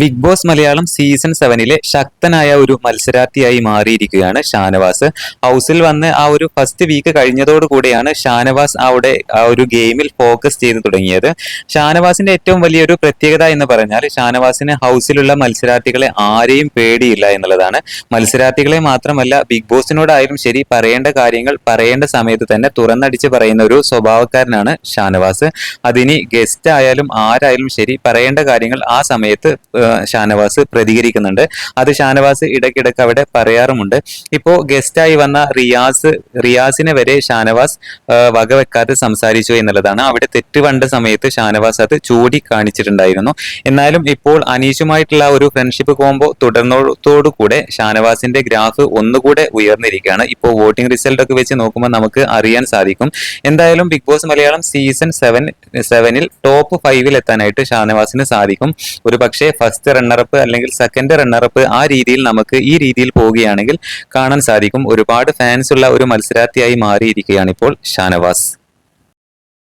Big Boss Malayalam season സെവനിലെ ശക്തനായ ഒരു മത്സരാർത്ഥിയായി മാറിയിരിക്കുകയാണ് ഷാനവാസ്. ഹൗസിൽ വന്ന് ആ ഒരു ഫസ്റ്റ് വീക്ക് കഴിഞ്ഞതോടുകൂടിയാണ് ഷാനവാസ് അവിടെ ആ ഒരു ഗെയിമിൽ ഫോക്കസ് ചെയ്ത് തുടങ്ങിയത്. ഷാനവാസിന്റെ ഏറ്റവും വലിയൊരു പ്രത്യേകത എന്ന് പറഞ്ഞാൽ ഷാനവാസിന് ഹൗസിലുള്ള മത്സരാർത്ഥികളെ ആരെയും പേടിയില്ല എന്നുള്ളതാണ്. മത്സരാർത്ഥികളെ മാത്രമല്ല ബിഗ് ബോസിനോടായാലും ശരി പറയേണ്ട കാര്യങ്ങൾ പറയേണ്ട സമയത്ത് തന്നെ തുറന്നടിച്ച് പറയുന്ന ഒരു സ്വഭാവക്കാരനാണ് ഷാനവാസ്. അതിനി ഗസ്റ്റ് ആയാലും ആരായാലും ശരി പറയേണ്ട കാര്യങ്ങൾ ആ സമയത്ത് ഷാനവാസ് പ്രതികരിക്കുന്നുണ്ട്. അത് ഷാനവാസ് ഇടയ്ക്കിടയ്ക്ക് അവിടെ പറയാറുമുണ്ട്. ഇപ്പോൾ ഗസ്റ്റായി വന്ന റിയാസ് റിയാസിനെ വരെ ഷാനവാസ് വകവെക്കാതെ സംസാരിച്ചു എന്നുള്ളതാണ്. അവിടെ തെറ്റ് കണ്ട സമയത്ത് ഷാനവാസ് അത് ചൂടി കാണിച്ചിട്ടുണ്ടായിരുന്നു എന്നാലും ഇപ്പോൾ അനീഷുമായിട്ടുള്ള ഒരു ഫ്രണ്ട്ഷിപ്പ് കോമ്പോ തുടർന്നതോടുകൂടെ ഷാനവാസിന്റെ ഗ്രാഫ് ഒന്നുകൂടെ ഉയർന്നിരിക്കുകയാണ്. ഇപ്പോൾ വോട്ടിംഗ് റിസൾട്ട് ഒക്കെ വെച്ച് നോക്കുമ്പോൾ നമുക്ക് അറിയാൻ സാധിക്കും. എന്തായാലും Bigg Boss Malayalam season seven സെവനിൽ ടോപ്പ് ഫൈവിൽ എത്താനായിട്ട് ഷാനവാസിന് സാധിക്കും. ഒരു പക്ഷേ ഫസ്റ്റ് റണ്ണറപ്പ് അല്ലെങ്കിൽ സെക്കൻഡ് റണ്ണറപ്പ് ആ രീതിയിൽ നമുക്ക് ഈ രീതിയിൽ പോവുകയാണെങ്കിൽ കാണാൻ സാധിക്കും. ഒരുപാട് ഫാൻസ് ഉള്ള ഒരു മത്സരാർത്ഥിയായി മാറിയിരിക്കുകയാണ് ഇപ്പോൾ ഷാനവാസ്.